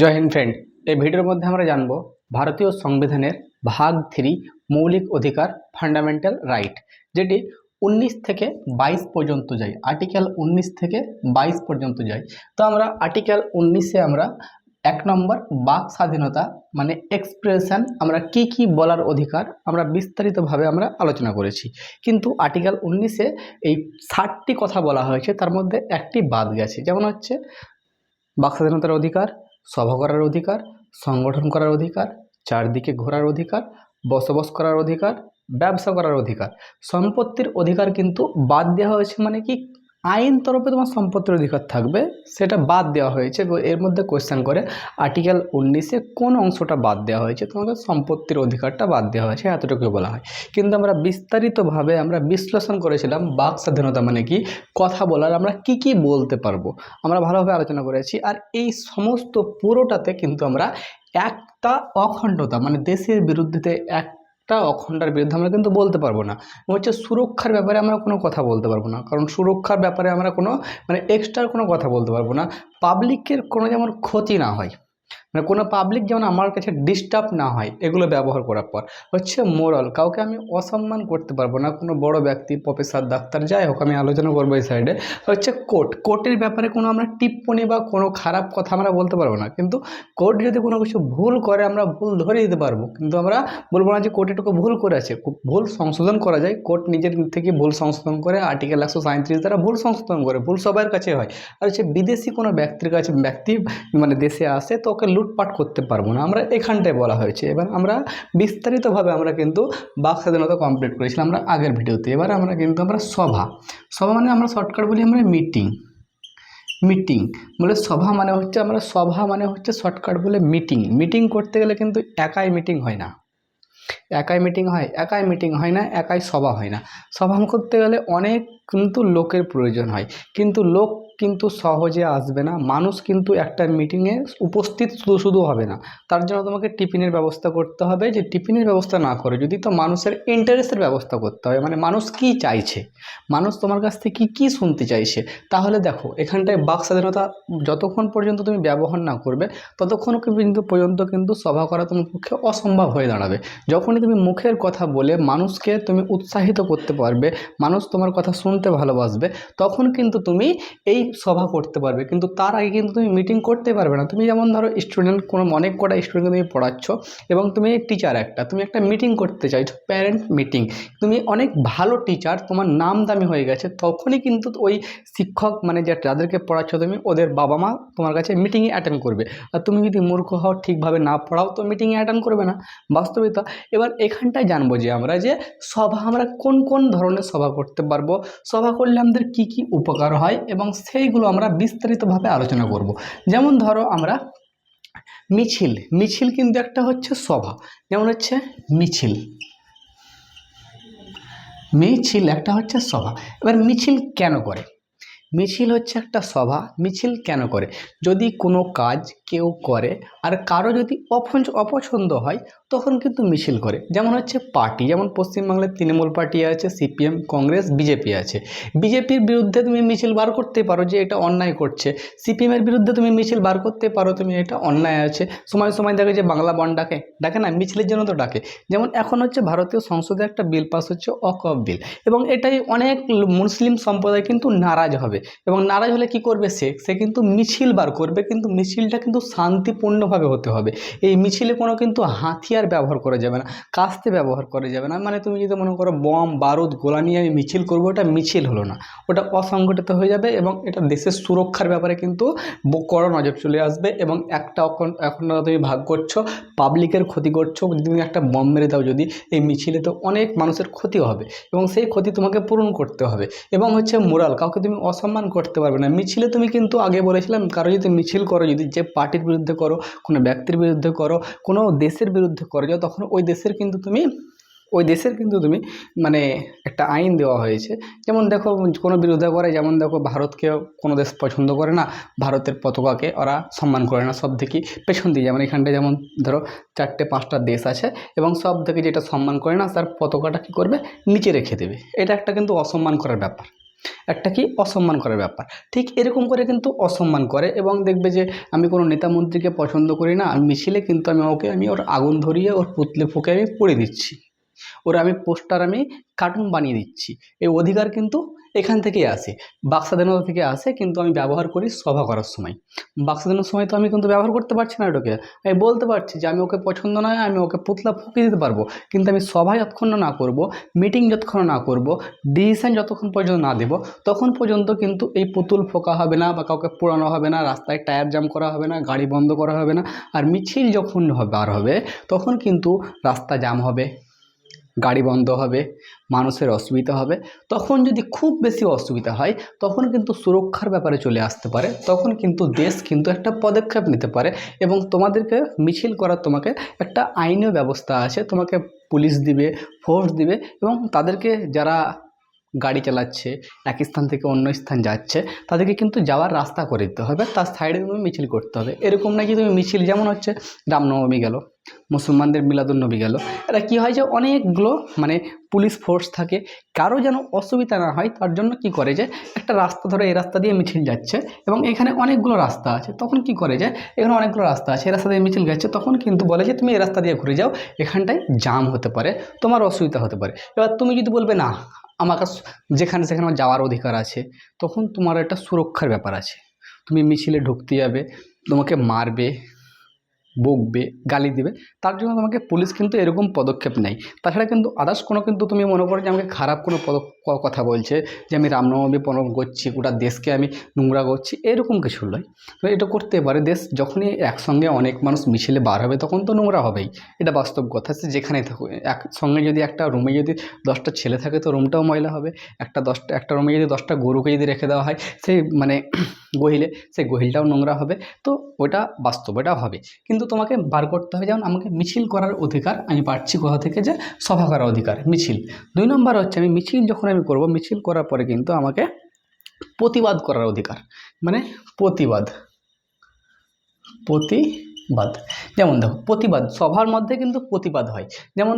জয় Hind friend এই ভিডিওর মধ্যে আমরা জানব ভারতীয় সংবিধানের ভাগ থ্রি মৌলিক অধিকার ফান্ডামেন্টাল রাইট যেটি উনিশ থেকে বাইশ পর্যন্ত যায় আর্টিকেল উনিশ থেকে বাইশ পর্যন্ত যায়। তো আমরা আর্টিকেল উনিশে আমরা এক নম্বর বাক স্বাধীনতা মানে এক্সপ্রেশন আমরা কি কি বলার অধিকার, আমরা বিস্তারিতভাবে আমরা আলোচনা করেছি। কিন্তু আর্টিকেল উনিশে এই ষাটটি কথা বলা হয়েছে, তার মধ্যে একটি বাদ গেছে, যেমন হচ্ছে বাক স্বাধীনতার অধিকার সভা করার অধিকার, সংগঠন করার অধিকার, চারদিকে ঘোরার অধিকার, বসবাস করার অধিকার, ব্যবসা করার অধিকার। সম্পত্তির অধিকার কিন্তু বাদ দেওয়া হয়েছে মানে কি? আইন তরফে তোমার সম্পত্তির অধিকার থাকবে, সেটা বাদ দেওয়া হয়েছে এর মধ্যে কোয়েশ্চেন করে আর্টিকেল উনিশে কোন অংশটা বাদ দেওয়া হয়েছে, তোমাদের সম্পত্তির অধিকারটা বাদ দেওয়া হয়েছে এতটুকু বলা হয়। কিন্তু আমরা বিস্তারিতভাবে আমরা বিশ্লেষণ করেছিলাম বাক স্বাধীনতা মানে কি, কথা বলার আমরা কি কি বলতে পারব, আমরা ভালোভাবে আলোচনা করেছি আর এই সমস্ত পুরোটাতে কিন্তু আমরা একটা অখণ্ডতা মানে দেশের বিরুদ্ধে একটা অখণ্ডার বিরুদ্ধে আমরা কিন্তু বলতে পারব না। হচ্ছে সুরক্ষার ব্যাপারে আমরা কোনো কথা বলতে পারব না। কারণ সুরক্ষার ব্যাপারে আমরা কোনো মানে এক্সট্রা কোনো কথা বলতে পারব না। পাবলিকের কোনো যেমন ক্ষতি না হয়। মানে কোনো পাবলিক যেমন আমার কাছে ডিস্টার্ব না হয়, এগুলো ব্যবহার করার পর। হচ্ছে মোরাল কাউকে আমি অসম্মান করতে পারব না, কোনো বড় ব্যক্তি প্রফেসর ডাক্তার যাই হোক, আমি আলোচনা করব এই সাইডে হচ্ছে কোর্ট কোর্টের ব্যাপারে কোনো আমরা টিপ্পনি বা কোনো খারাপ কথা আমরা বলতে পারব না। কিন্তু কোর্ট যদি কোনো কিছু ভুল করে, আমরা ভুল ধরে দিতে পারব। কিন্তু আমরা বলব না যে কোর্ট এটুকু ভুল করেছে। খুব ভুল সংশোধন করা যায়। কোর্ট নিজের থেকে ভুল সংশোধন করে আর্টিকেল একশো সাঁত্রিশ দ্বারা ভুল সংশোধন করে, ভুল সবার কাছে হয়। আর হচ্ছে বিদেশি কোনো ব্যক্তির কাছে, ব্যক্তি মানে দেশে আসে, তো ওকে লুটপাট করতে পারব না। আমরা এখানটায় বলা হয়েছে। এবার আমরা বিস্তারিতভাবে আমরা কিন্তু বাক স্বাধীনতা কমপ্লিট করেছিলাম আমরা আগের ভিডিওতে। এবার আমরা কিন্তু আমরা সভা। সভা মানে আমরা শর্টকাট বলি আমরা মিটিং মিটিং বলে সভা মানে হচ্ছে আমরা সভা মানে হচ্ছে শর্টকাট বলে মিটিং মিটিং করতে গেলে কিন্তু একাই মিটিং হয় না। একাই মিটিং হয়, একাই মিটিং হয় না, একাই সভা হয় না। সভা করতে গেলে অনেক কিন্তু লোকের প্রয়োজন হয়। কিন্তু লোক কিন্তু সহজে আসবে না, মানুষ কিন্তু একটা মিটিংয়ে উপস্থিত শুধু শুধু হবে না। তার জন্য তোমাকে টিফিনের ব্যবস্থা করতে হবে, যে টিফিনের ব্যবস্থা না করে যদি তো মানুষের ইন্টারেস্টের ব্যবস্থা করতে হবে মানে মানুষ কি চাইছে? মানুষ তোমার কাছ থেকে কী কী শুনতে চাইছে? তাহলে দেখো, এখানটায় বাক স্বাধীনতা যতক্ষণ পর্যন্ত তুমি ব্যবহার না করবে, ততক্ষণ কিন্তু পর্যন্ত কিন্তু সভা করা তোমার পক্ষে অসম্ভব হয়ে দাঁড়াবে। যখনই তুমি মুখের কথা বলে মানুষকে তুমি উৎসাহিত করতে পারবে, মানুষ তোমার কথা শুনতে ভালোবাসবে, তখন কিন্তু তুমি এই সভা করতে পারবে, কিন্তু তার আগে কিন্তু তুমি মিটিং করতে পারবে না। তুমি যেমন ধরো স্টুডেন্ট কোনো অনেক কটা স্টুডেন্টকে তুমি পড়াচ্ছ এবং তুমি টিচার একটা, তুমি একটা মিটিং করতে চাইছো প্যারেন্ট মিটিং তুমি অনেক ভালো টিচার তোমার নাম দামি হয়ে গেছে, তখনই কিন্তু ওই শিক্ষক মানে যাদেরকে পড়াচ্ছ তুমি, ওদের বাবা মা তোমার কাছে মিটিংয়ে অ্যাটেন্ড করবে। আর তুমি যদি মূর্খ হও, ঠিকভাবে না পড়াও, তো মিটিংয়ে অ্যাটেন্ড করবে না। বাস্তবিকতা এবার এখানটায় জানব যে আমরা যে সভা, আমরা কোন কোন ধরনের সভা করতে পারব? সভা করলে আমাদের কি কি উপকার হয়? এবং সেইগুলো আমরা বিস্তারিতভাবে আলোচনা করব। যেমন ধরো আমরা মিছিল মিছিল কিন্তু একটা হচ্ছে সভা, যেমন হচ্ছে মিছিল। মিছিল একটা হচ্ছে সভা। এবার মিছিল কেন করে? মিছিল হচ্ছে একটা সভা, মিছিল কেন করে? যদি কোনো কাজ কেউ করে, আর কারও যদি অপছ অপছন্দ হয় তখন কিন্তু মিছিল করে। যেমন হচ্ছে পার্টি, যেমন পশ্চিমবাংলায় তৃণমূল পার্টি আছে, সিপিএম, কংগ্রেস, বিজেপি আছে। বিজেপির বিরুদ্ধে তুমি মিছিল বার করতে পারো যে এটা অন্যায় করছে। সিপিএমের বিরুদ্ধে তুমি মিছিল বার করতে পারো তুমি এটা অন্যায় আছে। সময় সময় দেখে যে বাংলা বন ডাকে। ডাকে না, মিছিলের জন্য তো ডাকে। যেমন এখন হচ্ছে ভারতীয় সংসদে একটা বিল পাস হচ্ছে অকফ বিল। এবং এটাই অনেক মুসলিম সম্প্রদায় কিন্তু নারাজ হবে। এবং নারাজ হলে কি করবে সে? সে কিন্তু মিছিল বার করবে, কিন্তু মিছিলটা কিন্তু শান্তিপূর্ণভাবে হতে হবে। এই মিছিলে কোনো কিন্তু হাতিয়ার ব্যবহার করা যাবে না, কাস্তে ব্যবহার করা যাবে না। মানে তুমি যদি মনে করো বম, বারুদ, গোলা নিয়ে আমি মিছিল করব, ওটা মিছিল হলো না। ওটা অসংগঠিত হয়ে যাবে এবং এটা দেশের সুরক্ষার ব্যাপারে কিন্তু কড়া নজর চলে আসবে এবং একটা এখন তুমি ভাগ করছ, পাবলিকের ক্ষতি করছ, তুমি একটা বম মেরে দাও যদি এই মিছিলে, তো অনেক মানুষের ক্ষতি হবে এবং সেই ক্ষতি তোমাকে পূরণ করতে হবে এবং হচ্ছে মোরাল, কাউকে তুমি অসম্মান করতে পারবে না। মিছিলে তুমি কিন্তু আগে বলেছিলাম, কারও যদি মিছিল করো, যদি যে পার্টির বিরুদ্ধে করো, কোনো ব্যক্তির বিরুদ্ধে করো, কোনো দেশের বিরুদ্ধে করো যাও, তখন ওই দেশের কিন্তু তুমি, ওই দেশের কিন্তু তুমি মানে একটা আইন দেওয়া হয়েছে। যেমন দেখো, কোনো বিরোধিতা করে যেমন দেখো ভারতকে কোনো দেশ পছন্দ করে না, ভারতের পতাকাকে ওরা সম্মান করে না, সব থেকে পেছন দিয়ে যেমন এখানটায় যেমন ধরো চারটে, পাঁচটা দেশ আছে এবং সব থেকে যেটা সম্মান করে না, তার পতাকাটা কী করবে? নিচে রেখে দেবে। এটা একটা কিন্তু অসম্মান করার ব্যাপার। একটা কি অসম্মান করার ব্যাপার। ঠিক এরকম করে কিন্তু অসম্মান করে এবং দেখবে যে আমি কোনো নেতা মন্ত্রীকে পছন্দ করি না আমি মিছিলে কিন্তু আমি ওকে, আমি ওর আগুন ধরিয়ে ওর পুতলে ফুকে আমি পড়ে দিচ্ছি। ওর আমি পোস্টার আমি কার্টুন বানিয়ে দিচ্ছি। এই অধিকার কিন্তু এখান থেকেই আসে। বাক থেকে আসে কিন্তু আমি ব্যবহার করি সভা করার সময়। বাক সময় তো আমি কিন্তু ব্যবহার করতে পারছি না এটাকে আমি বলতে পারছি যে আমি ওকে পছন্দ নয়, আমি ওকে পুতলা ফুঁকে দিতে পারব। কিন্তু আমি সভা যতক্ষণ না করব, মিটিং যতক্ষণ না করব, ডিসিশন যতক্ষণ পর্যন্ত না দেব, তখন পর্যন্ত কিন্তু এই পুতুল ফোকা হবে না বা কাউকে পোড়ানো হবে না, রাস্তায় টায়ার জাম করা হবে না, গাড়ি বন্ধ করা হবে না, আর মিছিল যখন বার হবে, তখন কিন্তু রাস্তা জাম হবে। গাড়ি বন্ধ হবে, মানুষের অসুবিধা হবে, তখন যদি খুব বেশি অসুবিধা হয়, তখন কিন্তু সুরক্ষার ব্যাপারে চলে আসতে পারে, তখন কিন্তু দেশ কিন্তু একটা পদক্ষেপ নিতে পারে এবং তোমাদেরকে মিছিল করার তোমাকে একটা আইনীয় ব্যবস্থা আছে, তোমাকে পুলিশ দিবে ফোর্স দিবে এবং তাদেরকে যারা গাড়ি চালাচ্ছে, এক স্থান থেকে অন্য স্থান যাচ্ছে, তাদেরকে কিন্তু যাওয়ার রাস্তা করে দিতে হবে, তার সাইডে তুমি মিছিল করতে হবে। এরকম না যে তুমি মিছিল যেমন হচ্ছে, রামনবমী গেল, মুসলমানদের মিলাদুন্নবী গেল। এটা কী হয় যে অনেকগুলো মানে পুলিশ ফোর্স থাকে, কারও যেন অসুবিধা না হয়, তার জন্য কি করে যে একটা রাস্তা ধরে এই রাস্তা দিয়ে মিছিল যাচ্ছে এবং এখানে অনেকগুলো রাস্তা আছে। তখন কি করে যে এখানে অনেকগুলো রাস্তা আছে, এই রাস্তা দিয়ে মিছিল যাচ্ছে, তখন কিন্তু বলে যে তুমি এই রাস্তা দিয়ে ঘুরে যাও, এখানটায় জাম হতে পারে, তোমার অসুবিধা হতে পারে। এবার তুমি যদি বলবে না আমার কাছে, যেখানে সেখানে আমার যাওয়ার অধিকার আছে, তখন তোমার একটা সুরক্ষার ব্যাপার আছে। তুমি মিছিলে ঢুকতে যাবে, তোমাকে মারবে, বকবে, গালি দিবে, তার জন্য তোমাকে পুলিশ কিন্তু এরকম পদক্ষেপ নেয়। তাছাড়া কিন্তু আদার্স কোনো কিন্তু তুমি মনে করো যে আমাকে খারাপ কোনো পদ- ক- কথা বলছে যে আমি রামনবমী পালন করছি, গোটা দেশকে আমি নোংরা করছি, এরকম কিছু নয়। তো এটা করতে পারে, দেশ যখনই একসঙ্গে অনেক মানুষ মিছিলে বার হবে তখন তো নোংরা হবেই। এটা বাস্তব কথা সে যেখানেই থাকুক, একসঙ্গে যদি একটা রুমে যদি দশটা ছেলে থাকে তো রুমটাও ময়লা হবে। একটা দশটা, একটা রুমে যদি দশটা গরুকে যদি রেখে দেওয়া হয়, সেই মানে গহিলে, সেই গহিলটাও নোংরা হবে। তো ওটা বাস্তব এটা হবে। কিন্তু তোমাকে বার করতে হবে, যেমন আমাকে মিছিল করার অধিকার আমি পাচ্ছি কোথা থেকে যে সভা করার অধিকার, মিছিল। দুই নম্বর হচ্ছে আমি মিছিল যখন আমি করব, মিছিল করার পরে কিন্তু আমাকে প্রতিবাদ করার অধিকার। মানে প্রতিবাদ। প্রতিবাদ। যেমন দেখো, প্রতিবাদ। সভার মধ্যে কিন্তু প্রতিবাদ হয়। যেমন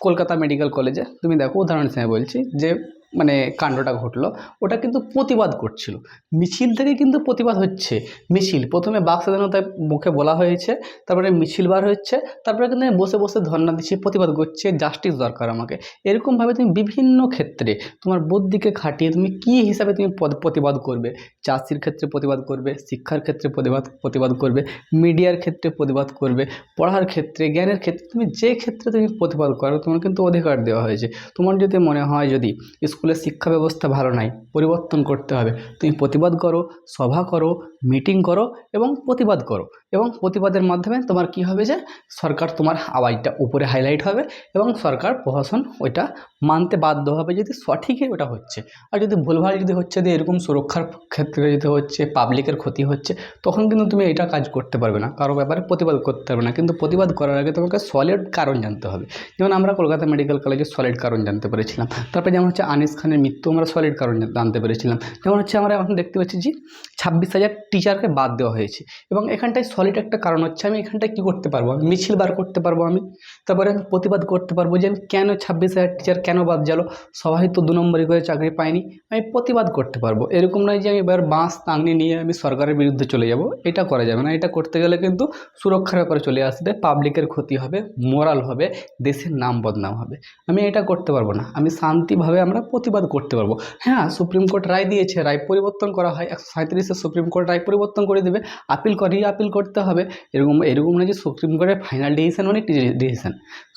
কলকাতা মেডিকেল কলেজে, তুমি দেখো উদাহরণ হিসেবে বলছি যে মানে কাণ্ডটা ঘটলো, ওটা কিন্তু প্রতিবাদ করছিল। মিছিল থেকে কিন্তু প্রতিবাদ হচ্ছে। মিছিল, প্রথমে বাক স্বাধীনতায় মুখে বলা হয়েছে, তারপরে মিছিল বার হচ্ছে, তারপরে কিন্তু আমি বসে বসে ধর্না দিচ্ছি, প্রতিবাদ করছে জাস্টিস দরকার আমাকে। এরকমভাবে তুমি বিভিন্ন ক্ষেত্রে তোমার বুদ্ধিকে খাটিয়ে তুমি কি হিসাবে তুমি প্রতিবাদ করবে? চাষির ক্ষেত্রে প্রতিবাদ করবে, শিক্ষার ক্ষেত্রে প্রতিবাদ প্রতিবাদ করবে, মিডিয়ার ক্ষেত্রে প্রতিবাদ করবে, পড়ার ক্ষেত্রে, জ্ঞানের ক্ষেত্রে তুমি যে ক্ষেত্রে তুমি প্রতিবাদ করো, তোমার কিন্তু অধিকার দেওয়া হয়েছে। তোমার যদি মনে হয় যদি স্কুলের শিক্ষা ব্যবস্থা ভালো নাই, পরিবর্তন করতে হবে। তুমি প্রতিবাদ করো, সভা করো, মিটিং করো এবং প্রতিবাদ করো। এবং প্রতিবাদের মাধ্যমে তোমার কি হবে যে, সরকার তোমার আওয়াজটা উপরে হাইলাইট হবে এবং সরকার প্রশাসন ওইটা মানতে বাধ্য হবে যদি সঠিকই ওটা হচ্ছে। আর যদি ভুলভাল যদি হচ্ছে যে এরকম সুরক্ষার ক্ষেত্রে যদি হচ্ছে পাবলিকের ক্ষতি হচ্ছে, তখন কিন্তু তুমি এটা কাজ করতে পারবে না। কারও ব্যাপারে প্রতিবাদ করতে পারবে না। কিন্তু প্রতিবাদ করার আগে তোমাকে সলিড কারণ জানতে হবে। যেমন আমরা কলকাতা মেডিকেল কলেজে সলিড কারণ জানতে পেরেছিলাম। তারপরে যেমন হচ্ছে আনিস খানের মৃত্যু আমরা সলিড কারণ জান- জানতে পেরেছিলাম। যেমন হচ্ছে আমরা এখন দেখতে পাচ্ছি যে ছাব্বিশ হাজার টিচারকে বাদ দেওয়া হয়েছে এবং এখানটায় সলিড একটা কারণ হচ্ছে আমি এখানটায় কী করতে পারব? আমি মিছিল বার করতে পারব আমি। তারপরে আমি প্রতিবাদ করতে পারব যে আমি কেন ছাব্বিশ হাজার টিচার কেন বাদ গেল? সবাই তো দু নম্বরই করে চাকরি পায়নি। আমি প্রতিবাদ করতে পারব। এরকম নয় যে আমি এবার বাঁশ টাঙনি নিয়ে আমি সরকারের বিরুদ্ধে চলে যাব। এটা করা যাবে না। এটা করতে গেলে কিন্তু সুরক্ষার ব্যাপারে চলে আসবে পাবলিকের ক্ষতি হবে মোরাল হবে, দেশের নাম বদনাম হবে। আমি এটা করতে পারব না। আমি শান্তিভাবে আমরা প্রতিবাদ করতে পারব। হ্যাঁ সুপ্রিম কোর্ট রায় দিয়েছে, রায় পরিবর্তন করা হয়, একশো সাঁত্রিশে সুপ্রিম কোর্ট রায় পরিবর্তন করে দেবে। আপিল করি আপিল করতে হবে। এরকম এরকম না যে সুপ্রিম কোর্টের ফাইনাল ডিসিশন অনেক ডিসিশন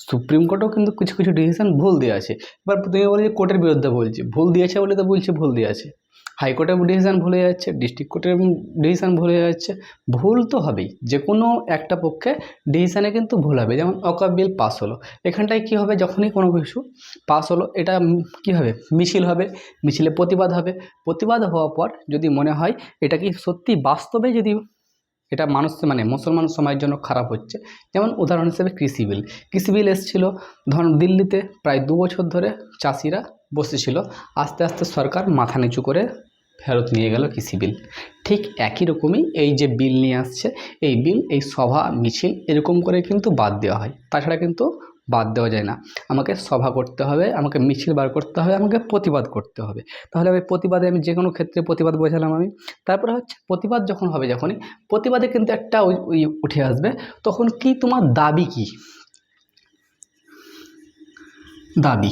সুপ্রিম কোর্টেও কিন্তু কিছু কিছু ডিসিশন ভুল দিয়েছে এবার তুমি বলে যে কোর্টের বিরুদ্ধে বলছি, ভুল দিয়েছে বলে তো বলছে, ভুল দিয়েছে হাইকোর্টের ডিসিশন ভুল হয়ে যাচ্ছে, ডিস্ট্রিক্ট কোর্টের ডিসিশন ভুল হয়ে যাচ্ছে, ভুল তো হবেই। যে কোনো একটা পক্ষে ডিসিশানে কিন্তু ভুল হবে। যেমন অকাপ বিল পাস হলো। এখানটায় কী হবে? যখনই কোনো কিছু পাস হলো, এটা কি হবে? মিছিল হবে। মিছিলে প্রতিবাদ হবে। প্রতিবাদ হওয়ার পর যদি মনে হয়, এটা কি সত্যি বাস্তবে যদি এটা মানুষ মানে মুসলমান সময়ের জন্য খারাপ হচ্ছে। যেমন উদাহরণ হিসেবে কৃষি বিল। কৃষি বিল এসেছিল, ধরুন দিল্লিতে প্রায় দু বছর ধরে চাষিরা বসেছিল। আস্তে আস্তে সরকার মাথা নিচু করে ফেরত নিয়ে গেল কৃষি বিল। ঠিক একই রকমই এই যে বিল নিয়ে আসছে, এই বিল, এই সভা, মিছিল, এরকম করে কিন্তু বাদ দেওয়া হয়। তাছাড়া কিন্তু বাদ দেওয়া যায় না। আমাকে সভা করতে হবে, আমাকে মিছিল বার করতে হবে, আমাকে প্রতিবাদ করতে হবে। তাহলে আমি প্রতিবাদে আমি যে কোনো ক্ষেত্রে প্রতিবাদ বোঝালাম আমি। তারপরে হচ্ছে প্রতিবাদ যখন হবে যখনই, প্রতিবাদে কিন্তু একটা ওই- উঠে আসবে, তখন কি তোমার দাবি কি? দাবি।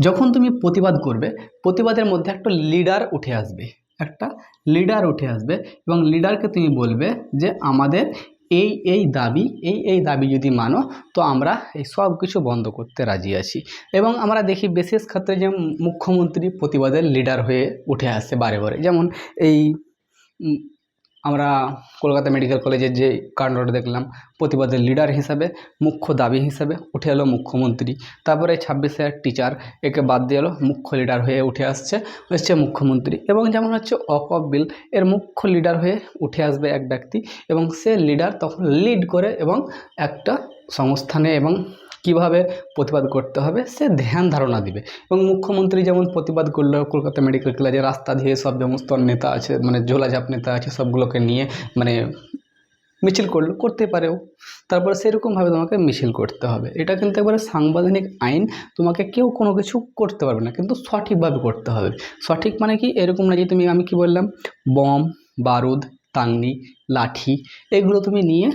যখন তুমি প্রতিবাদ করবে, প্রতিবাদের মধ্যে একটা লিডার উঠে আসবে। একটা লিডার উঠে আসবে এবং লিডারকে তুমি বলবে যে, আমাদের এই এই দাবি, এই এই দাবি যদি মানো, তো আমরা এই সব কিছু বন্ধ করতে রাজি আছি। এবং আমরা দেখি বিশেষ ক্ষেত্রে যে মুখ্যমন্ত্রী প্রতিবাদের লিডার হয়ে উঠে আসছে বারে বারে। যেমন এই আমরা কলকাতা মেডিকেল কলেজের যে কাণ্ডটা দেখলাম, প্রতিবাদের লিডার হিসাবে, মুখ্য দাবি হিসাবে উঠে এলো মুখ্যমন্ত্রী। তারপরে ছাব্বিশে টিচার একে বাদ দিয়ে এলো মুখ্য লিডার হয়ে উঠে আসছে হচ্ছে মুখ্যমন্ত্রী। এবং যেমন হচ্ছে অফ বিল এর মুখ্য লিডার হয়ে উঠে আসবে এক ব্যক্তি এবং সে লিডার তখন লিড করে এবং একটা সংস্থানে এবং কীভাবে প্রতিবাদ করতে হবে, সে ধ্যান ধারণা দিবে। এবং মুখ্যমন্ত্রী যেমন প্রতিবাদ করল, কলকাতা মেডিকেল কলেজে রাস্তা দিয়ে সব সমস্ত নেতা আছে মানে ঝোলাঝাপ নেতা আছে, সবগুলোকে নিয়ে মানে মিছিল করল, করতে পারেও। তারপরে সেরকমভাবে তোমাকে মিছিল করতে হবে। এটা কিন্তু একবারে সাংবিধানিক আইন, তোমাকে কেউ কোনো কিছু করতে পারবে না, কিন্তু সঠিকভাবে করতে হবে। সঠিক মানে কি? এরকম না যে তুমি, আমি কি বললাম? বম, বারুদ তাংনি লাঠি, এগুলো তুমি নিয়ে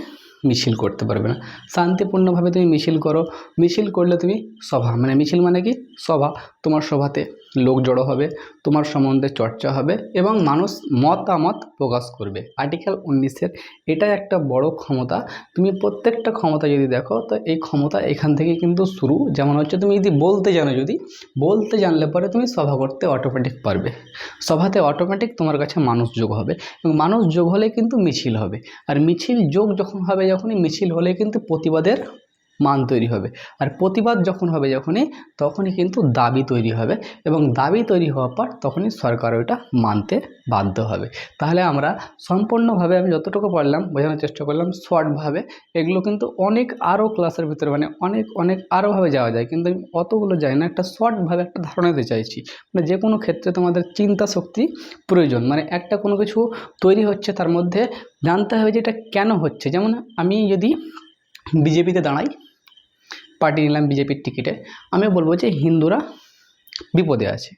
মিছিল করতে পারবে না। শান্তিপূর্ণভাবে তুমি মিছিল করো। মিছিল করলে তুমি সভা মানে মিছিল মানে কি? সভা। তোমার সভাতে লোক জড়ো হবে, তোমার সম্বন্ধে চর্চা হবে এবং মানুষ মতামত প্রকাশ করবে। আর্টিকেল উনিশের এটা একটা বড় ক্ষমতা। তুমি প্রত্যেকটা ক্ষমতা যদি দেখো, তো এই ক্ষমতা এখান থেকে কিন্তু শুরু। যেমন হচ্ছে, তুমি যদি বলতে জানো যদি, বলতে জানলে পরে তুমি সভা করতে অটোমেটিক পারবে। সভাতে অটোমেটিক তোমার কাছে মানুষ যোগ হবে এবং মানুষ যোগ হলে কিন্তু মিছিল হবে। আর মিছিল যোগ যখন হবে, যখনই মিছিল হলে কিন্তু প্রতিবাদের মান তৈরি হবে। আর প্রতিবাদ যখন হবে যখনই, তখনই কিন্তু দাবি তৈরি হবে এবং দাবি তৈরি হওয়ার পর তখনই সরকার ওইটা মানতে বাধ্য হবে। তাহলে আমরা সম্পূর্ণভাবে আমি যতটুকু পারলাম বোঝানোর চেষ্টা করলাম, শর্টভাবে এগুলো কিন্তু অনেক আরও ক্লাসের ভিতরে মানে অনেক অনেক আরোভাবে যাওয়া যায়। কিন্তু আমি অতগুলো যাই না, একটা শর্টভাবে একটা ধারণা দিতে চাইছি। মানে যে কোনো ক্ষেত্রে তোমাদের চিন্তা শক্তি প্রয়োজন। মানে একটা কোনো কিছু তৈরি হচ্ছে তার মধ্যে জানতে হবে যে এটা কেন হচ্ছে। যেমন আমি যদি বিজেপিতে দাঁড়াই নিলাম বিজেপির টিকিটে আমি বলব যে হিন্দুরা বিপদে আছে।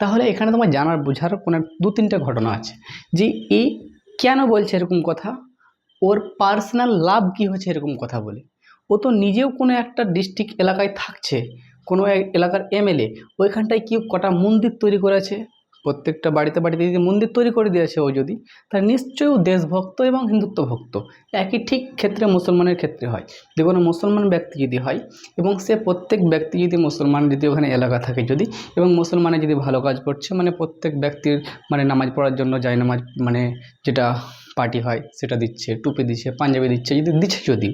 তাহলে এখানে তোমার জানার, বোঝার কোনো দু তিনটা ঘটনা আছে। যে এ কেন বলছে এরকম কথা? ওর পার্সোনাল লাভ কী হচ্ছে এরকম কথা বলে? ও তো নিজেও কোনো একটা ডিস্ট্রিক্ট এলাকায় থাকছে, কোনো এলাকার এমএলএ, ওইখানটায় কি কটা মন্দির তৈরি করেছে? প্রত্যেকটা বাড়িতে বাড়িতে যদি মন্দির তৈরি করে দিয়েছে ও যদি তার নিশ্চয়ই দেশভক্ত এবং হিন্দুত্ব ভক্ত একই ঠিক ক্ষেত্রে মুসলমানের ক্ষেত্রে হয়। যে কোনো মুসলমান ব্যক্তি যদি হয় এবং সে প্রত্যেক ব্যক্তি যদি মুসলমান, যদি ওখানে এলাকা থাকে যদি, এবং মুসলমানে যদি ভালো কাজ করছে মানে প্রত্যেক ব্যক্তির মানে নামাজ পড়ার জন্য যায় নামাজ মানে যেটা পার্টি হয় সেটা দিচ্ছে, টুপি দিচ্ছে, পাঞ্জাবি দিচ্ছে, যদি দিচ্ছে যদি,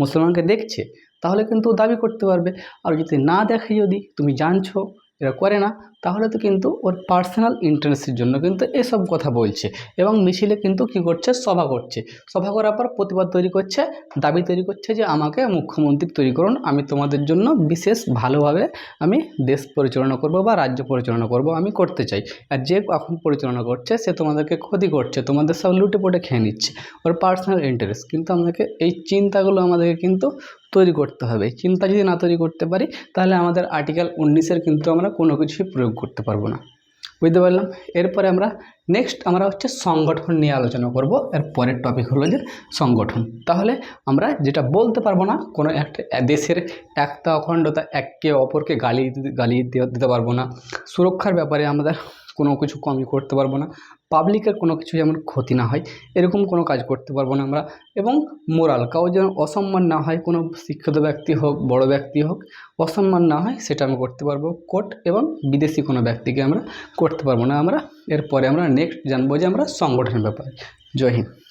মুসলমানকে দেখছে, তাহলে কিন্তু দাবি করতে পারবে। আর যদি না দেখে যদি, তুমি জানছো এরা করে না, তাহলে তো কিন্তু ওর পার্সোনাল ইন্টারেস্টের জন্য কিন্তু এসব কথা বলছে এবং মিছিলে কিন্তু কি করছে? সভা করছে। সভা করার পর প্রতিবাদ তৈরি করছে, দাবি তৈরি করছে যে আমাকে মুখ্যমন্ত্রী তৈরি করুন, আমি তোমাদের জন্য বিশেষ ভালোভাবে আমি দেশ পরিচালনা করব বা রাজ্য পরিচালনা করব, আমি করতে চাই। আর যে এখন পরিচালনা করছে, সে তোমাদেরকে ক্ষতি করছে, তোমাদের সব লুটে পুটে খেয়ে নিচ্ছে। ওর পার্সোনাল ইন্টারেস্ট কিন্তু আমাদেরকে এই চিন্তাগুলো আমাদেরকে কিন্তু তৈরি করতে হবে। চিন্তা যদি না তৈরি করতে পারি, তাহলে আমাদের আর্টিকেল উনিশের কিন্তু আমরা কোনো কিছুই প্রয়োগ করতে পারব না। বুঝতে পারলাম? এরপরে আমরা নেক্সট আমরা হচ্ছে সংগঠন নিয়ে আলোচনা করব। এর পরের টপিক হলো যে সংগঠন। তাহলে আমরা যেটা বলতে পারব না, কোনো একটা দেশের একটা অখণ্ডতা, একে অপরকে গালি গালি দিতে পারব না। সুরক্ষার ব্যাপারে আমাদের কোনো কিছু কমই করতে পারব না। পাবলিকের কোনো কিছু যেমন ক্ষতি না হয়, এরকম কোনো কাজ করতে পারব না আমরা। এবং মোরাল কাউ যেন অসম্মান না হয়, কোনো শিক্ষিত ব্যক্তি হোক, বড় ব্যক্তি হোক, অসম্মান না হয়, সেটা আমি করতে পারব। কোর্ট এবং বিদেশি কোনো ব্যক্তিকে আমরা করতে পারব না আমরা। এরপরে আমরা নেক্সট জানব যে আমরা সংগঠনের ব্যাপারে। জয় হিন্দ।